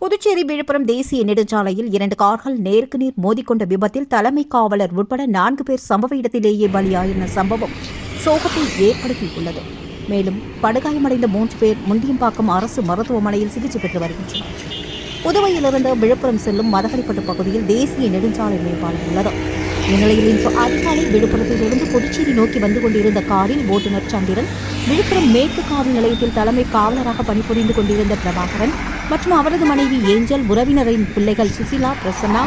புதுச்சேரி விழுப்புரம் தேசிய நெடுஞ்சாலையில் இரண்டு கார்கள் நேருக்கு நேர் மோதிக்கொண்ட விபத்தில் தலைமை காவலர் உட்பட நான்கு பேர் சம்பவ இடத்திலேயே பலியாயின சம்பவம் சோகத்தை ஏற்படுத்தியுள்ளது. மேலும் படுகாயமடைந்த மூன்று பேர் முண்டியம்பாக்கம் அரசு மருத்துவமனையில் சிகிச்சை பெற்று வருகின்றனர். புதுவையிலிருந்து விழுப்புரம் செல்லும் மதகடிப்பட்டு பகுதியில் தேசிய நெடுஞ்சாலை மேம்பாலம் உள்ளது. இந்நிலையில் இன்று அதிகாலை விழுப்புரத்திலிருந்து புதுச்சேரி நோக்கி வந்து கொண்டிருந்த காரில் ஓட்டுநர் சந்திரன் விழுப்புரம் மேற்கு காவல் நிலையத்தில் தலைமை காவலராக பணிபுரிந்து கொண்டிருந்த பிரபாகரன் மற்றும் அவரது மனைவி ஏஞ்சல் உறவினரின் பிள்ளைகள் சுசிலா பிரசன்னா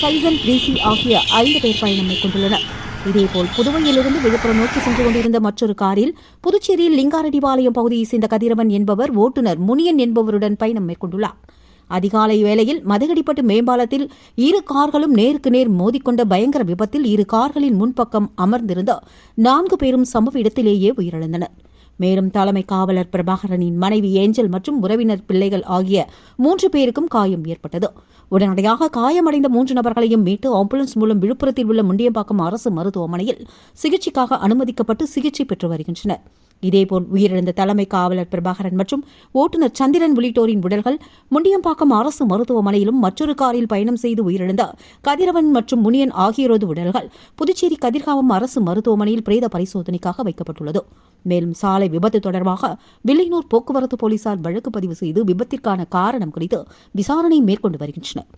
சைசன் பிரீசி ஆகிய ஐந்து பேர் பயணம் மேற்கொண்டுள்ளனர். இதேபோல் புதுவையிலிருந்து விழுப்புரம் நோக்கி சென்று கொண்டிருந்த மற்றொரு காரில் புதுச்சேரியில் லிங்காரெட்டிபாளையம் பகுதியைச் சேர்ந்த கதிரவன் என்பவர் ஓட்டுநர் முனியன் என்பவருடன் பயணம் மேற்கொண்டுள்ளார். அதிகாலை வேளையில் மதகடிப்பட்டு மேம்பாலத்தில் இரு கார்களும் நேருக்கு நேர் மோதிக்கொண்ட பயங்கர விபத்தில் இரு கார்களின் முன்பக்கம் அமர்ந்திருந்த நான்கு பேரும் சம்பவ இடத்திலேயே உயிரிழந்தனர். மேலும் தலைமை காவலர் பிரபாகரனின் மனைவி ஏஞ்சல் மற்றும் உறவினர் பிள்ளைகள் ஆகிய மூன்று பேருக்கும் காயம் ஏற்பட்டது. உடனடியாக காயமடைந்த மூன்று நபர்களையும் மீட்டு ஆம்புலன்ஸ் மூலம் விழுப்புரத்தில் உள்ள முண்டியம்பாக்கம் அரசு மருத்துவமனையில் சிகிச்சைக்காக அனுமதிக்கப்பட்டு சிகிச்சை பெற்று வருகின்றனர். இதேபோல் உயிரிழந்த தலைமை காவலர் பிரபாகரன் மற்றும் ஓட்டுநர் சந்திரன் உள்ளிட்டோரின் உடல்கள் முண்டியம்பாக்கம் அரசு மருத்துவமனையிலும் மற்றொரு காரில் பயணம் செய்து உயிரிழந்த கதிரவன் மற்றும் முனியன் ஆகியோரது உடல்கள் புதுச்சேரி கதிர்காமம் அரசு மருத்துவமனையில் பிரேத பரிசோதனைக்காக வைக்கப்பட்டுள்ளது. மேலும் சாலை விபத்து தொடர்பாக வில்லியனூர் போக்குவரத்து போலீசார் வழக்கு பதிவு செய்து விபத்திற்கான காரணம் குறித்து விசாரணை மேற்கொண்டு வருகின்றனர்.